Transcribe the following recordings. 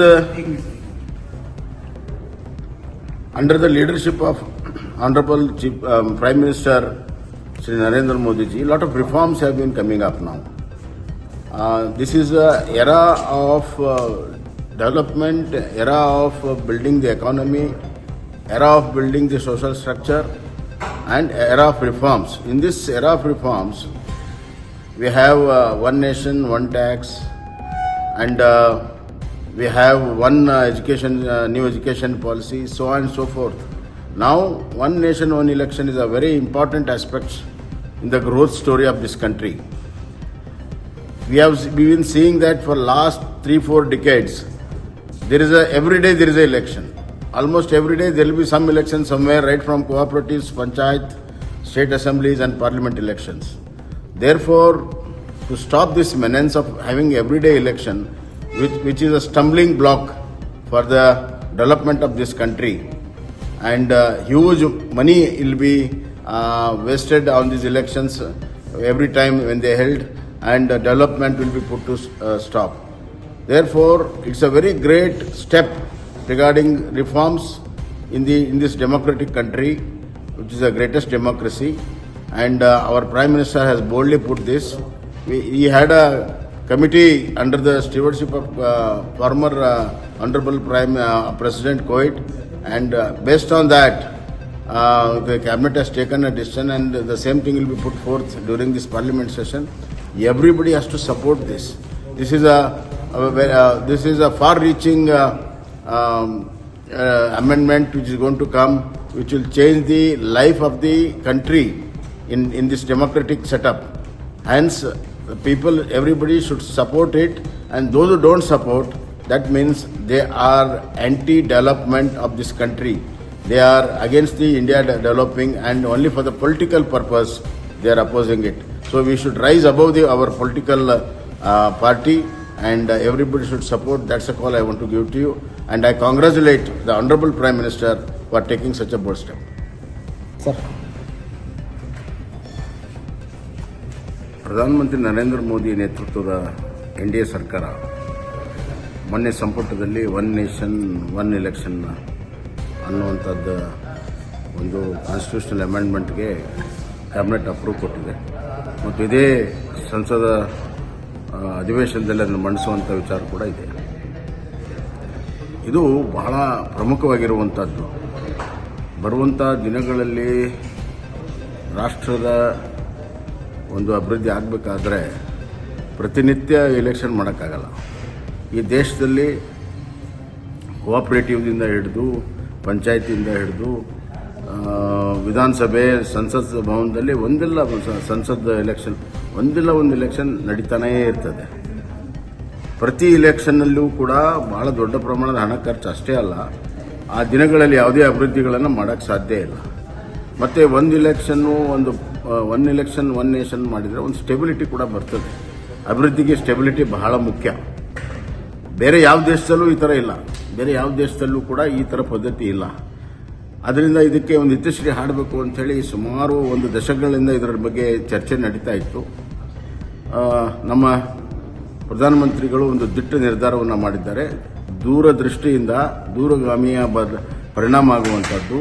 the under the leadership of Honorable Chief, um, Prime Minister Sri Narendra Modi ji, a lot of reforms have been coming up now. Uh, this is a era of uh, development, era of uh, building the economy, era of building the social structure, and era of reforms. In this era of reforms, we have uh, one nation, one tax, and uh, we have one uh, education, uh, new education policy, so on and so forth. Now, one nation, one election is a very important aspect in the growth story of this country. We have been seeing that for last three, four decades. There is a every day there is a election. Almost every day there will be some election somewhere, right from cooperatives, panchayat, state assemblies, and parliament elections. Therefore, to stop this menace of having everyday election, which, which is a stumbling block for the development of this country, and uh, huge money will be uh, wasted on these elections uh, every time when they held, and uh, development will be put to uh, stop. Therefore, it's a very great step regarding reforms in the in this democratic country, which is the greatest democracy, and uh, our Prime Minister has boldly put this. We, he had a committee under the stewardship of uh, former uh, Honorable Prime uh, President Kuwait, and uh, based on that, uh, the cabinet has taken a decision, and the same thing will be put forth during this Parliament session. Everybody has to support this. This is a, a uh, this is a far-reaching uh, um, uh, amendment which is going to come, which will change the life of the country in, in this democratic setup. Hence, people, everybody should support it, and those who don't support, that means they are anti-development of this country. They are against the India developing, and only for the political purpose they are opposing it. So we should rise above the, our political uh, party, and uh, everybody should support. That's a call I want to give to you, and I congratulate the Honorable Prime Minister for taking such a bold step. Sir ಪ್ರಧಾನಮಂತ್ರಿ ನರೇಂದ್ರ ಮೋದಿ ನೇತೃತ್ವದ N D A ಸರ್ಕಾರ ಮೊನ್ನೆ ಸಂಪುಟದಲ್ಲಿ one nation, one election ಅನ್ನುವಂಥದ್ದು ಒಂದು constitutional ಅಮೆಂಡ್ಮೆಂಟ್ಗೆ cabinet approve ಕೊಟ್ಟಿದೆ. ಮತ್ತು ಇದೇ ಸಂಸದ ಅಧಿವೇಶನದಲ್ಲಿ ಅದನ್ನು ಮಂಡಿಸುವಂಥ ವಿಚಾರ ಕೂಡ ಇದೆ. ಇದು ಬಹಳ ಪ್ರಮುಖವಾಗಿರುವಂಥದ್ದು. ಬರುವಂಥ ದಿನಗಳಲ್ಲಿ ರಾಷ್ಟ್ರದ ಒಂದು ಅಭಿವೃದ್ಧಿ ಆಗಬೇಕಾದ್ರೆ ಪ್ರತಿನಿತ್ಯ ಎಲೆಕ್ಷನ್ ಮಾಡೋಕ್ಕಾಗಲ್ಲ. ಈ ದೇಶದಲ್ಲಿ ಕೋಆಪ್ರೇಟಿವ್ದಿಂದ ಹಿಡಿದು, ಪಂಚಾಯತಿಯಿಂದ ಹಿಡಿದು ವಿಧಾನಸಭೆ, ಸಂಸತ್ ಭವನದಲ್ಲಿ ಒಂದಿಲ್ಲ ಸಂಸದ್ ಎಲೆಕ್ಷನ್ ಒಂದಿಲ್ಲ ಒಂದು ಎಲೆಕ್ಷನ್ ನಡೀತಾನೇ ಇರ್ತದೆ. ಪ್ರತಿ ಇಲೆಕ್ಷನ್ನಲ್ಲೂ ಕೂಡ ಬಹಳ ದೊಡ್ಡ ಪ್ರಮಾಣದ ಹಣ ಖರ್ಚು ಅಷ್ಟೇ ಅಲ್ಲ. ಆ ದಿನಗಳಲ್ಲಿ ಯಾವುದೇ ಅಭಿವೃದ್ಧಿಗಳನ್ನು ಮಾಡೋಕ್ಕೆ ಸಾಧ್ಯ ಇಲ್ಲ. ಮತ್ತು ಒಂದು ಇಲೆಕ್ಷನ್ನು ಒಂದು ಒನ್ ಎಲೆಕ್ಷನ್ ಒನ್ ನೇಷನ್ ಮಾಡಿದರೆ ಒಂದು ಸ್ಟೆಬಿಲಿಟಿ ಕೂಡ ಬರ್ತದೆ. ಅಭಿವೃದ್ಧಿಗೆ ಸ್ಟೆಬಿಲಿಟಿ ಬಹಳ ಮುಖ್ಯ. ಬೇರೆ ಯಾವ ದೇಶದಲ್ಲೂ ಈ ಥರ ಇಲ್ಲ. ಬೇರೆ ಯಾವ ದೇಶದಲ್ಲೂ ಕೂಡ ಈ ಥರ ಪದ್ಧತಿ ಇಲ್ಲ. ಅದರಿಂದ ಇದಕ್ಕೆ ಒಂದು ಇತಿಶ್ರೀ ಹಾಡಬೇಕು ಅಂಥೇಳಿ ಸುಮಾರು ಒಂದು ದಶಕಗಳಿಂದ ಇದರ ಬಗ್ಗೆ ಚರ್ಚೆ ನಡೀತಾ ಇತ್ತು. ನಮ್ಮ ಪ್ರಧಾನಮಂತ್ರಿಗಳು ಒಂದು ದಿಟ್ಟ ನಿರ್ಧಾರವನ್ನು ಮಾಡಿದ್ದಾರೆ. ದೂರದೃಷ್ಟಿಯಿಂದ ದೂರಗಾಮಿಯ ಪರಿಣಾಮ ಆಗುವಂಥದ್ದು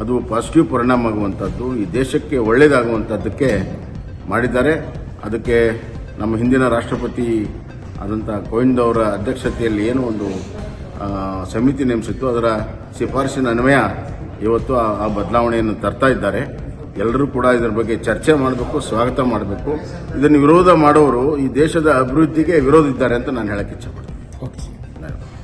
ಅದು ಪಾಸಿಟಿವ್ ಪರಿಣಾಮ ಆಗುವಂಥದ್ದು ಈ ದೇಶಕ್ಕೆ ಒಳ್ಳೆಯದಾಗುವಂಥದ್ದಕ್ಕೆ ಮಾಡಿದ್ದಾರೆ. ಅದಕ್ಕೆ ನಮ್ಮ ಹಿಂದಿನ ರಾಷ್ಟ್ರಪತಿ ಆದಂಥ ಕೋವಿಂದ್ ಅವರ ಅಧ್ಯಕ್ಷತೆಯಲ್ಲಿ ಏನು ಒಂದು ಸಮಿತಿ ನೇಮಿಸಿತ್ತು. ಅದರ ಶಿಫಾರಸಿನ ಅನ್ವಯ ಇವತ್ತು ಆ- ಬದಲಾವಣೆಯನ್ನು ತರ್ತಾ ಇದ್ದಾರೆ. ಎಲ್ಲರೂ ಕೂಡ ಇದರ ಬಗ್ಗೆ ಚರ್ಚೆ ಮಾಡಬೇಕು ಸ್ವಾಗತ ಮಾಡಬೇಕು. ಇದನ್ನು ವಿರೋಧ ಮಾಡೋರು ಈ ದೇಶದ ಅಭಿವೃದ್ಧಿಗೆ ವಿರೋಧ ಇದ್ದಾರೆ ಅಂತ ನಾನು ಹೇಳಕ್ಕೆ ಇಚ್ಛಪಡ್ತೀನಿ. ಓಕೆ.